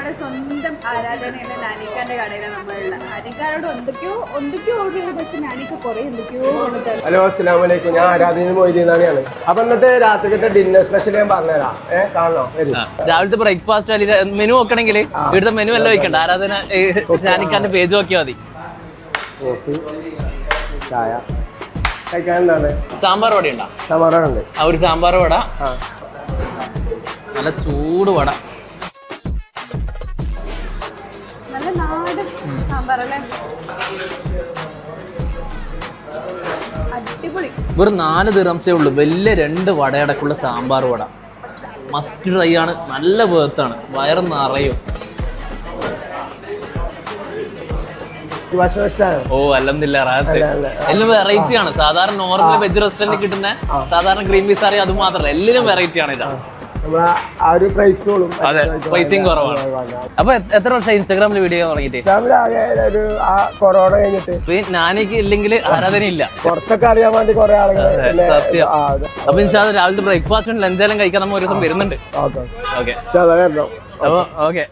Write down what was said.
നമ്മുടെ സ്വന്തം ആരാധനയുള്ള നാനിക്കാന്റെ കടയിലാണ് നമ്മളുള്ള. നാനിക്കാരോട് എന്തൊക്കെയോ എന്തൊക്കെയോ ഓർഡർ ചെയ്തു. പക്ഷെ നാനിക്ക് കുറെ എന്തൊക്കെയോ കൊടുത്തത് ഹലോ അസ്സാം വലൈക്കും ഞാൻ ആരാധന മൊയ്തീന്നാണ് അപ്പൊ ഇന്നത്തെ രാത്രിക്കത്തെ ഡിന്നർ സ്പെഷ്യൽ ഞാൻ പറഞ്ഞുതരാം. ഏഹ് കാണണോ? രാവിലത്തെ ബ്രേക്ക്ഫാസ്റ്റ് അല്ലെങ്കിൽ മെനു നോക്കണമെങ്കിൽ ഇവിടുത്തെ മെനു എല്ലാം വെക്കണ്ട ആരാധന നാനിക്കാന്റെ പേജ് നോക്കിയാൽ മതി. കോഫി ചായ. കഴിക്കാൻ എന്താണ്? സാമ്പാർ വട ഉണ്ടോ? ഉണ്ട്. ആ ഒരു സാമ്പാർ വട. നല്ല ചൂട് വട. നല്ല നാടൻ സാമ്പാറല്ലേ? അടിപൊളി. വെറും നാല് ദിറംസേ ഉള്ളൂ. വലിയ രണ്ട് വടയടക്കുള്ള സാമ്പാർ വട. മസ്റ്റ് ട്രൈ ആണ്. നല്ല വേർത്താണ് വയറ് നിറയും. ഓ അല്ലെന്നില്ല അല്ല, അല്ല. എല്ലാം വെറൈറ്റി ആണ്. സാധാരണ നോർമൽ വെജ് റെസ്റ്റോറന്റിൽ കിട്ടുന്ന സാധാരണ ഗ്രീൻ പീസ് അറിയാം അത് മാത്രമല്ല. എല്ലാം വെറൈറ്റി ആണ് ഇതാ. നമ്മളെ ആ ഒരു പ്രൈസോളും അതെ കുറവാണ്. അപ്പൊ എത്ര വർഷം ഇൻസ്റ്റാഗ്രാമിൽ വീഡിയോ തുടങ്ങിയിട്ട്? ആകെ ഒരു ആ കൊറോണ കഴിഞ്ഞിട്ട്. ഇപ്പൊ ഈ നാനിക്ക് ഇല്ലെങ്കിൽ ആരാധന ഇല്ല പുറത്തൊക്കെ അറിയാൻ വേണ്ടി കുറെ ആളുകൾ സത്യം. അപ്പൊ ഇൻഷാ രാവിലത്തെ ബ്രേക്ക്ഫാസ്റ്റും ലഞ്ചെല്ലാം കഴിക്കാൻ നമ്മൾ ഒരു ദിവസം വരുന്നുണ്ട്. ഓക്കെ. ഓക്കെ. അപ്പൊ ഓക്കെ.